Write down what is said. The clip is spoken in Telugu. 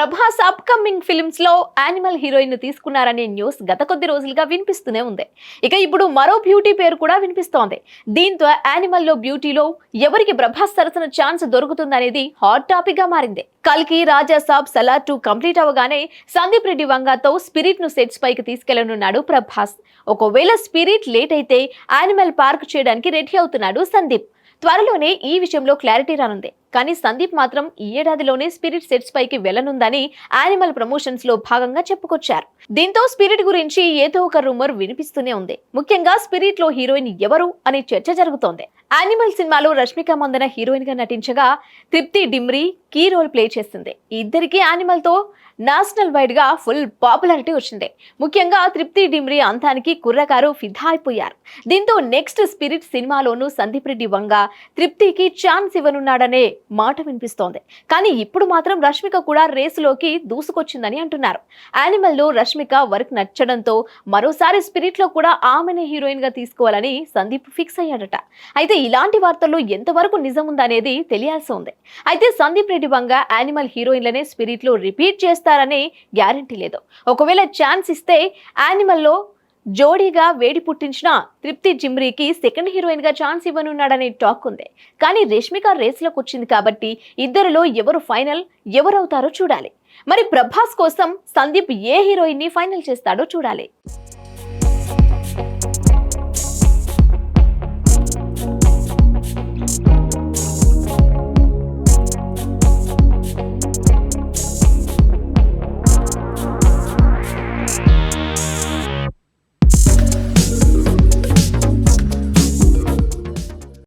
ప్రభాస్ అప్కమింగ్ ఫిల్మ్స్లో యానిమల్ హీరోయిన్ తీసుకున్నారనే న్యూస్ గత కొద్ది రోజులుగా వినిపిస్తూనే ఉంది. ఇక ఇప్పుడు మరో బ్యూటీ పేరు కూడా వినిపిస్తోంది. దీంతో యానిమల్లో బ్యూటీలో ఎవరికి ప్రభాస్ సరసన ఛాన్స్ దొరుకుతుందనేది హాట్ టాపిక్గా మారింది. కల్కి రాజా సాబ్ సలార్ టూ కంప్లీట్ అవగానే సందీప్ రెడ్డి వంగాతో స్పిరిట్ను సెట్స్ పైకి తీసుకెళ్ళనున్నాడు ప్రభాస్. ఒకవేళ స్పిరిట్ లేట్ అయితే యానిమల్ పార్క్ చేయడానికి రెడీ అవుతున్నాడు సందీప్. త్వరలోనే ఈ విషయంలో క్లారిటీ రానుంది. కానీ సందీప్ మాత్రం ఈ ఏడాదిలోనే స్పిరిట్ సెట్స్ పైకి వెళ్ళనుందని యానిమల్ ప్రమోషన్స్లో భాగంగా చెప్పుకొచ్చారు. దీంతో స్పిరిట్ గురించి ఏదో ఒక రూమర్ వినిపిస్తూనే ఉంది. ముఖ్యంగా స్పిరిట్లో హీరోయిన్ ఎవరు అనే చర్చ జరుగుతోంది. యానిమల్ సినిమాలో రష్మిక మందన హీరోయిన్గా నటించగా తృప్తి డిమ్రీ కీ రోల్ ప్లే చేస్తుంది. ఇద్దరికి యానిమల్తో నేషనల్ వైడ్గా ఫుల్ పాపులారిటీ వచ్చింది. ముఖ్యంగా తృప్తి డిమ్రీ అంతానికి కుర్రకారు ఫిదా అయిపోయారు. దీంతో నెక్స్ట్ స్పిరిట్ సినిమాలోనూ సందీప్ రెడ్డి వంగ తృప్తికి ఛాన్స్ ఇవ్వనున్నాడనే మాట వినిపిస్తోంది. కానీ ఇప్పుడు మాత్రం రష్మిక కూడా రేసులోకి దూసుకొచ్చిందని అంటున్నారు. యానిమల్లో రష్మిక వర్క్ నచ్చడంతో మరోసారి స్పిరిట్లో కూడా ఆమెనే హీరోయిన్గా తీసుకోవాలని సందీప్ ఫిక్స్ అయ్యాడట. అయితే ఇలాంటి వార్తల్లో ఎంతవరకు నిజం ఉందనేది తెలియాల్సి ఉంది. అయితే సందీప్ రెడ్డి వంగ యానిమల్ హీరోయిన్లనే స్పిరిట్లో రిపీట్ చేస్తారనే గ్యారంటీ లేదు. ఒకవేళ ఛాన్స్ ఇస్తే యానిమల్లో జోడీగా వేడి పుట్టించిన తృప్తి జిమ్రీకి సెకండ్ హీరోయిన్గా ఛాన్స్ ఇవ్వనున్నాడనే టాక్ ఉంది. కానీ రేష్మిక రేస్లోకి వచ్చింది కాబట్టి ఇద్దరిలో ఎవరు ఫైనల్ ఎవరవుతారో చూడాలి. మరి ప్రభాస్ కోసం సందీప్ ఏ హీరోయిన్ని ఫైనల్ చేస్తాడో చూడాలి.